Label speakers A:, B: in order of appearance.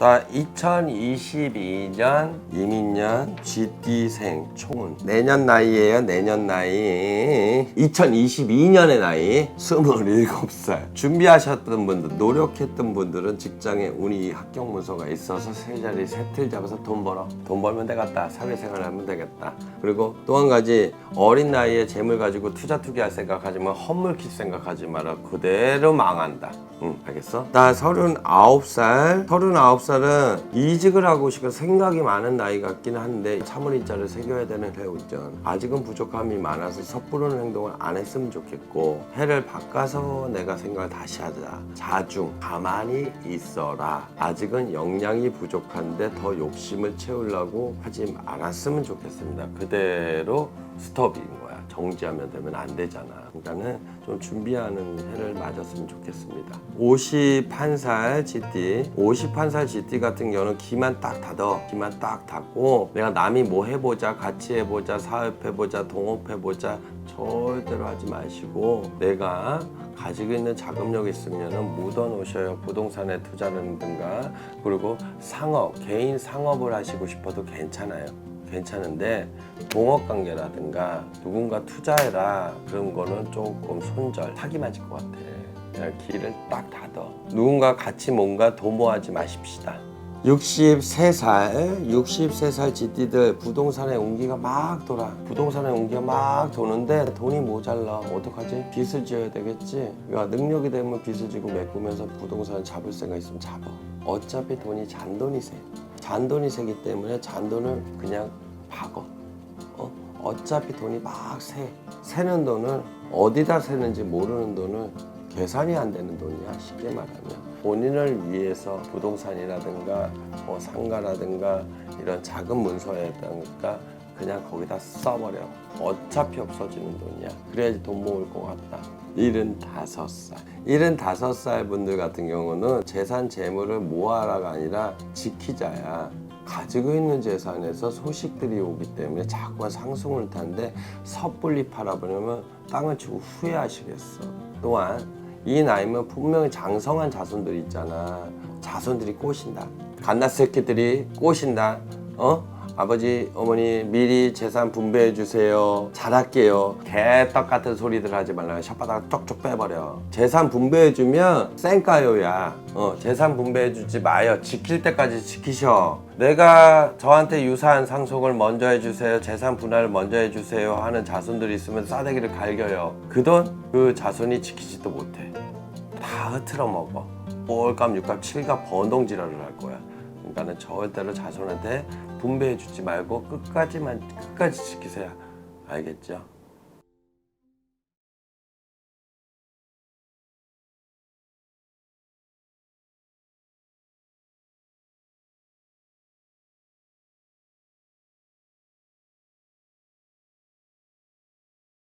A: 자, 2022년 이민년 GD생 총은 내년 나이에요. 내년 나이. 2022년의 나이 27살. 준비하셨던 분들, 노력했던 분들은 직장에 운이 합격 문서가 있어서 세 자리 세틀 잡아서 돈 벌어. 돈 벌면 되겠다. 사회생활 하면 되겠다. 그리고 또 한 가지 어린 나이에 재물 가지고 투자 투기할 생각하지 마. 헛물킬 생각하지 마라. 그대로 망한다. 응, 알겠어? 나 39살. 39살 은 이직을 하고 싶어 생각이 많은 나이 같긴 한데 사물인자를 새겨야 되는 해운전. 아직은 부족함이 많아서 섣부르는 행동을 안 했으면 좋겠고 해를 바꿔서 내가 생각을 다시 하자. 자중, 가만히 있어라. 아직은 역량이 부족한데 더 욕심을 채우려고 하지 않았으면 좋겠습니다. 그대로 스톱인 거야. 정지하면 되면 안 되잖아. 그러니까는 좀 준비하는 해를 맞았으면 좋겠습니다. 51살 GT, 51살 GT 같은 경우는 기만 딱 닫어. 기만 딱 닫고 내가 남이 뭐 해보자, 같이 해보자, 사업해보자, 동업해보자 절대로 하지 마시고 내가 가지고 있는 자금력이 있으면 묻어 놓으셔요. 부동산에 투자라든가 그리고 상업, 개인 상업을 하시고 싶어도 괜찮아요. 괜찮은데 동업 관계라든가 누군가 투자해라 그런 거는 조금 손절 사기 맞을 것 같아. 그냥 길을 딱 닫아 누군가 같이 뭔가 도모하지 마십시다. 63살 63살 GT들 부동산에 운기가 막 돌아. 부동산에 운기가 막 도는데 돈이 모자라. 어떡하지? 빚을 지어야 되겠지? 그러니까 능력이 되면 빚을 지고 메꾸면서 부동산을 잡을 생각 있으면 잡아. 어차피 돈이 잔돈이 세 잔돈이 세기 때문에 잔돈을 그냥 박어. 어? 어차피 돈이 막 새. 새는 돈을 어디다 새는지 모르는 돈을 계산이 안 되는 돈이야. 쉽게 말하면. 본인을 위해서 부동산이라든가 뭐 상가라든가 이런 작은 문서에다가 그냥 거기다 써버려. 어차피 없어지는 돈이야. 그래야지 돈 모을 것 같다. 75살. 75살 분들 같은 경우는 재산 재물을 모아라가 아니라 지키자야. 가지고 있는 재산에서 소식들이 오기 때문에 자꾸만 상승을 타는데 섣불리 팔아버리면 땅을 주고 후회하시겠어. 또한 이 나이면 분명히 장성한 자손들이 있잖아. 자손들이 꼬신다. 갓날 새끼들이 꼬신다. 어? 아버지, 어머니 미리 재산 분배해 주세요. 잘할게요. 개떡 같은 소리들 하지 말라. 혓바닥 쪽쪽 빼버려. 재산 분배해 주면 쌩까요야. 어, 재산 분배해 주지 마요. 지킬 때까지 지키셔. 내가 저한테 유사한 상속을 먼저 해주세요. 재산 분할을 먼저 해주세요. 하는 자손들이 있으면 싸대기를 갈겨요. 그 돈 그 자손이 지키지도 못해. 다 흐트러 먹어. 5월감, 6감, 7감 번동지랄을 할 거야. 그러니까는 절대로 자손한테 분배해 주지 말고 끝까지만 끝까지 지키세요. 알겠죠?